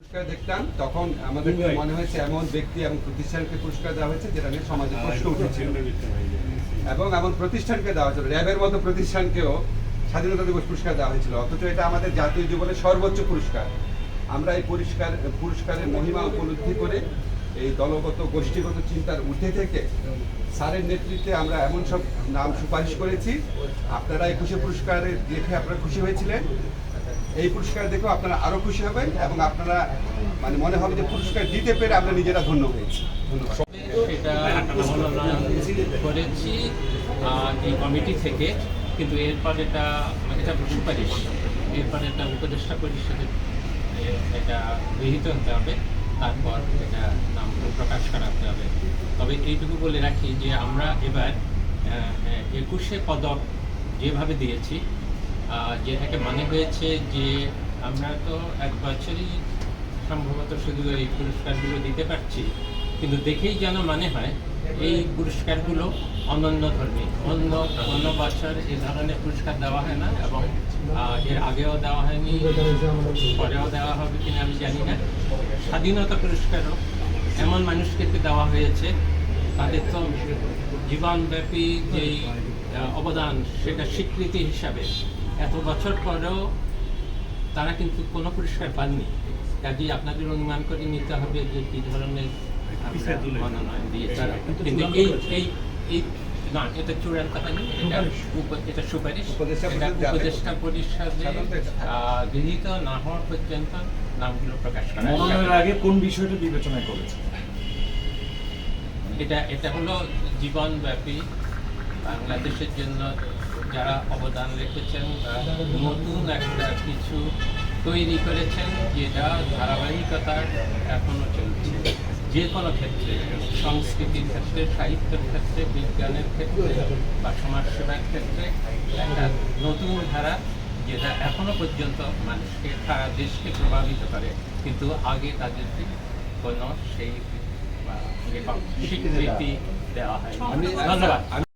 পুরস্কার দেখতাম তখন আমাদের মনে হয়েছে এমন ব্যক্তি এবং প্রতিষ্ঠানকে পুরস্কার দেওয়া হয়েছে যেটা নিয়ে সমাজে প্রশ্ন উঠেছিল এবং এমন প্রতিষ্ঠানকে দেওয়া হয়েছিল র্যাবের মতো প্রতিষ্ঠানকেও স্বাধীনতা দিবস পুরস্কার দেওয়া হয়েছিল। অথচ এটা আমাদের জাতীয় জীবনের সর্বোচ্চ পুরস্কার। আমরা এই পুরস্কার পুরস্কারের মহিমা উপলব্ধি করে এই দলগত গোষ্ঠীগত চিন্তার ঊর্ধ্বে থেকে স্যারের নেতৃত্বে আমরা এমন সব নাম সুপারিশ করেছি। আপনারা একুশে পুরস্কারে দেখে আপনারা খুশি হয়েছিলেন। এই পুরস্কার দেখেও আপনারা আরও খুশি হবেন এবং আপনারা মানে মনে হবে যে পুরস্কার দিতে পেরে আমরা নিজেরা ধন্য হয়েছি। ধন্যবাদ। সেটা করেছি এই কমিটি থেকে, কিন্তু এরপর এটা এটা সুপারিশ এরপর এটা উপদেষ্টা পরিষদে এ- এটা গৃহীত হতে হবে, তারপর এটা নাম প্রকাশ করাতে হবে। তবে এইটুকু বলে রাখি যে আমরা এবার একুশে পদক যেভাবে দিয়েছি যেটাকে মানে হয়েছে যে আমরা তো এক বছরই সম্ভবত শুধু এই পুরস্কারগুলো দিতে পারছি, কিন্তু দেখেই যেন মানে হয় এই পুরস্কারগুলো অনন্য ধর্মী। অন্য অন্য বছর এ ধরনের পুরস্কার দেওয়া হয় না এবং এর আগেও দেওয়া হয়নি, পরেও দেওয়া হবে কিনা আমি জানি না। স্বাধীনতা পুরস্কারও এমন মানুষকে দেওয়া হয়েছে, তাদের তো জীবনব্যাপী যেই অবদান সেটা স্বীকৃতি হিসাবে এত বছর পরেও তারা কিন্তু কোনো পুরস্কার পাননি। কাজেই আপনাদের অনুমান করে নিতে হবে যে কী ধরনের আমরা মনোনয়ন দিয়েছি। কিন্তু এই এই এই না এটা চূড়ান্ত কথা এটা সুপারিশ। উপদেষ্টা এটা পরিষদ যাবে। উপদেষ্টা পরিষদে সাধারণত এটা থাকে। আহ, গৃহীত না হওয়া পর্যন্ত নামগুলো প্রকাশ করা মনোনয়নের আগে কোন বিষয়টা বিবেচনা করেছে? এটা এটা হলো জীবনব্যাপী বাংলাদেশের জন্য যারা অবদান রেখেছেন বা নতুন একটা কিছু তৈরি করেছেন যেটা ধারাবাহিকতার এখনও চলছে। যে কোনো ক্ষেত্রে সংস্কৃতির ক্ষেত্রে সাহিত্যের ক্ষেত্রে বিজ্ঞানের ক্ষেত্রে বা সমাজসেবার ক্ষেত্রে একটা নতুন ধারা যেটা এখনও পর্যন্ত মানুষকে সারা দেশকে প্রভাবিত করে কিন্তু আগে তাদেরকে কোনো সেই বা স্বীকৃতি দেওয়া হয় ধন্যবাদ।